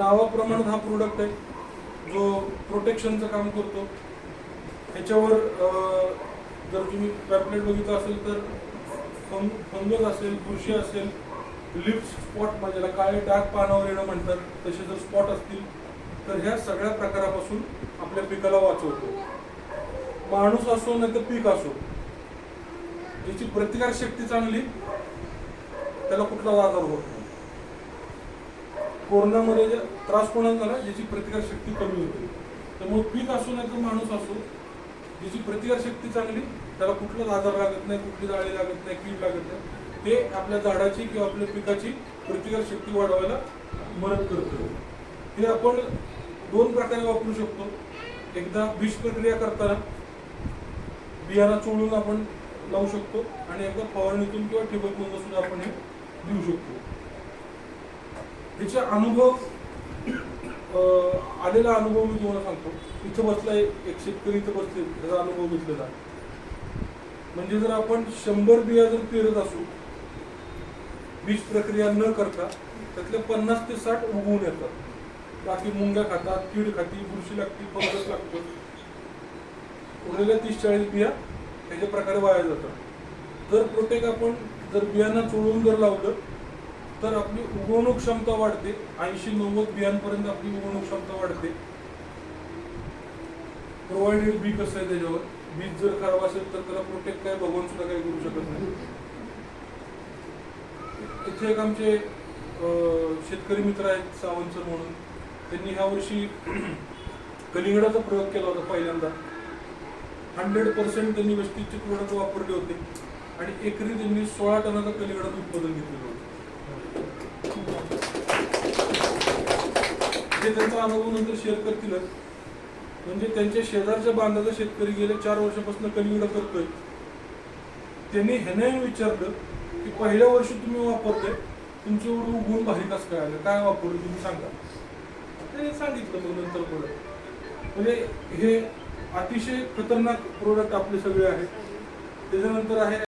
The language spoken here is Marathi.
नावाप्रमाणे हा प्रोडक्ट आहे. जो प्रोटेक्शनचं काम करतो. ह्याच्यावर जर तुम्ही पॅपलेट बघितलं असेल तर फंग फंगस असेल बुरशी असेल लिप स्पॉट म्हणजे काळे डाग पानावर येणं म्हणतात तसे जर स्पॉट असतील तर ह्या सगळ्या प्रकारापासून आपल्या पिकाला वाचवतो. माणूस असो नाही तर पीक असो ज्याची प्रतिकार शक्ती चांगली त्याला कुठला आजार होत नाही. कोरोनामध्ये जे त्रास कोणाला झाला ज्याची प्रतिकार शक्ती कमी होती. त्यामुळे पीक असो नाही तर माणूस असो ज्याची प्रतिकार शक्ती चांगली त्याला कुठलाच आजार लागत नाही कुठली जाळी लागत नाही कीड लागत नाही ते आपल्या झाडाची किंवा आपल्या पिकाची प्रतिकार शक्ती वाढवायला मदत करतो. हे आपण दोन प्रकारे वापरू शकतो. एकदा बीज प्रक्रिया करताना बियाणा चोळून आपण लावू शकतो आणि एकदा फवारणीतून किंवा ठिबकमधून सुद्धा आपण हे देऊ शकतो. याचे अनुभव आलेला अनुभव मी तुम्हाला सांगतो. इथं बसला एक शेतकरी इथं बसले त्याचा अनुभव घेतलेला म्हणजे जर आपण शंभर बिया जर पेरत असू बीज प्रक्रिया न करता त्यातले पन्नास ते साठ उगवून येतात. बाकी मुंग्या खातात कीड खाती बुरशी लागती फंगस लागतं. उरलेल्या तीस चाळीस बिया त्याच्या प्रकारे वाया जातात. जर प्रत्येक आपण जर बियांना चोळून जर लावलं तर आपली उगवणूक क्षमता वाढते. ऐंशी नव्वद बियांपर्यंत आपली उगवणूक क्षमता वाढते. प्रोव्हाइडेड बी कसं आहे त्याच्यावर. बीज जर खराब असेल तर त्याला प्रोटेक्ट काय भगवान सुद्धा काही करू शकत नाही. इथे एक आमचे शेतकरी मित्र आहेत सावंत सर म्हणून. त्यांनी ह्या वर्षी कलिंगडाचा प्रयोग केला होता पहिल्यांदा. हंड्रेड पर्सेंट त्यांनी वेस्टीजचे प्रोडक्ट वापरले होते. आणि एकरी त्यांनी सोळा टनाचं कलिंगडाचं उत्पादन घेतलेलं होतं. ते त्यांचा अनुभव नंतर शेअर करतीलच म्हणजे त्यांच्या शेजारच्या बांधाचा शेतकरी गेले चार वर्षापासून कलिंगड करतोय. त्यांनी ह्याने विचारलं की पहिल्या वर्षी तुम्ही वापरते तुमचे एवढं उगवून भारी कसं काय आलं? काय वापरलं तुम्ही सांगा. ते सांगितलं मग नंतर पुढे. म्हणजे हे अतिशय खतरनाक प्रोडक्ट आपले सगळे आहेत. त्याच्यानंतर आहे